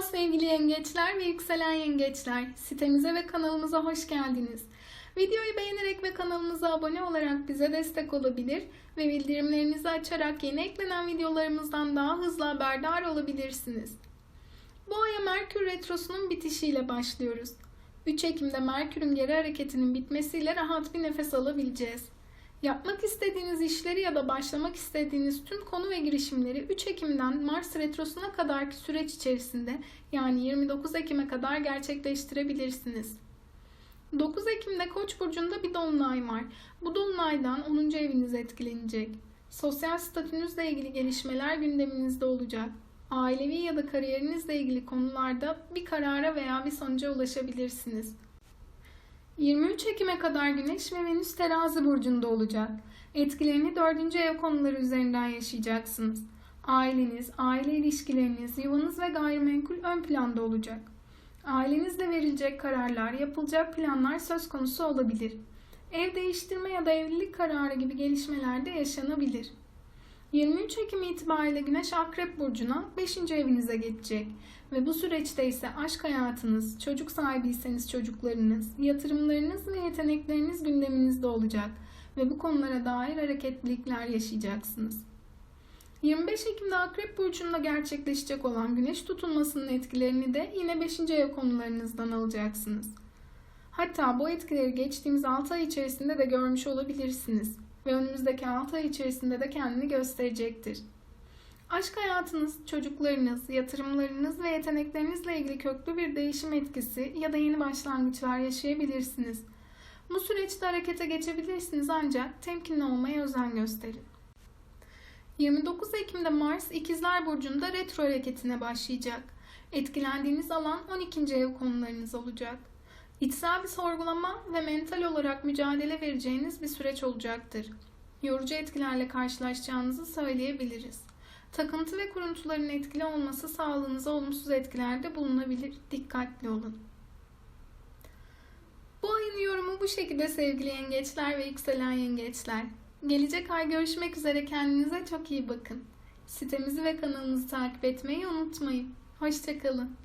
Merhaba sevgili yengeçler ve yükselen yengeçler. Sitemize ve kanalımıza hoş geldiniz. Videoyu beğenerek ve kanalımıza abone olarak bize destek olabilir ve bildirimlerinizi açarak yeni eklenen videolarımızdan daha hızlı haberdar olabilirsiniz. Bu aya Merkür Retrosu'nun bitişiyle başlıyoruz. 3 Ekim'de Merkür'ün geri hareketinin bitmesiyle rahat bir nefes alabileceğiz. Yapmak istediğiniz işleri ya da başlamak istediğiniz tüm konu ve girişimleri 3 Ekim'den Mars Retrosu'na kadarki süreç içerisinde yani 29 Ekim'e kadar gerçekleştirebilirsiniz. 9 Ekim'de Koç burcunda bir dolunay var. Bu dolunaydan 10. eviniz etkilenecek. Sosyal statünüzle ilgili gelişmeler gündeminizde olacak. Ailevi ya da kariyerinizle ilgili konularda bir karara veya bir sonuca ulaşabilirsiniz. 23 Ekim'e kadar Güneş ve Venüs terazi burcunda olacak. Etkilerini 4. ev konuları üzerinden yaşayacaksınız. Aileniz, aile ilişkileriniz, yuvanız ve gayrimenkul ön planda olacak. Ailenizle verilecek kararlar, yapılacak planlar söz konusu olabilir. Ev değiştirme ya da evlilik kararı gibi gelişmeler de yaşanabilir. 23 Ekim itibariyle Güneş Akrep Burcu'na 5. evinize geçecek ve bu süreçte ise aşk hayatınız, çocuk sahibiyseniz çocuklarınız, yatırımlarınız ve yetenekleriniz gündeminizde olacak ve bu konulara dair hareketlilikler yaşayacaksınız. 25 Ekim'de Akrep Burcu'nda gerçekleşecek olan Güneş tutulmasının etkilerini de yine 5. ev konularınızdan alacaksınız. Hatta bu etkileri geçtiğimiz 6 ay içerisinde de görmüş olabilirsiniz ve önümüzdeki 6 ay içerisinde de kendini gösterecektir. Aşk hayatınız, çocuklarınız, yatırımlarınız ve yeteneklerinizle ilgili köklü bir değişim etkisi ya da yeni başlangıçlar yaşayabilirsiniz. Bu süreçte harekete geçebilirsiniz ancak temkinli olmaya özen gösterin. 29 Ekim'de Mars İkizler Burcu'nda retro hareketine başlayacak. Etkilendiğiniz alan 12. ev konularınız olacak. İçsel bir sorgulama ve mental olarak mücadele vereceğiniz bir süreç olacaktır. Yorucu etkilerle karşılaşacağınızı söyleyebiliriz. Takıntı ve kuruntuların etkili olması sağlığınıza olumsuz etkilerde bulunabilir. Dikkatli olun. Bu ayın yorumu bu şekilde sevgili yengeçler ve yükselen yengeçler. Gelecek ay görüşmek üzere kendinize çok iyi bakın. Sitemizi ve kanalımızı takip etmeyi unutmayın. Hoşçakalın.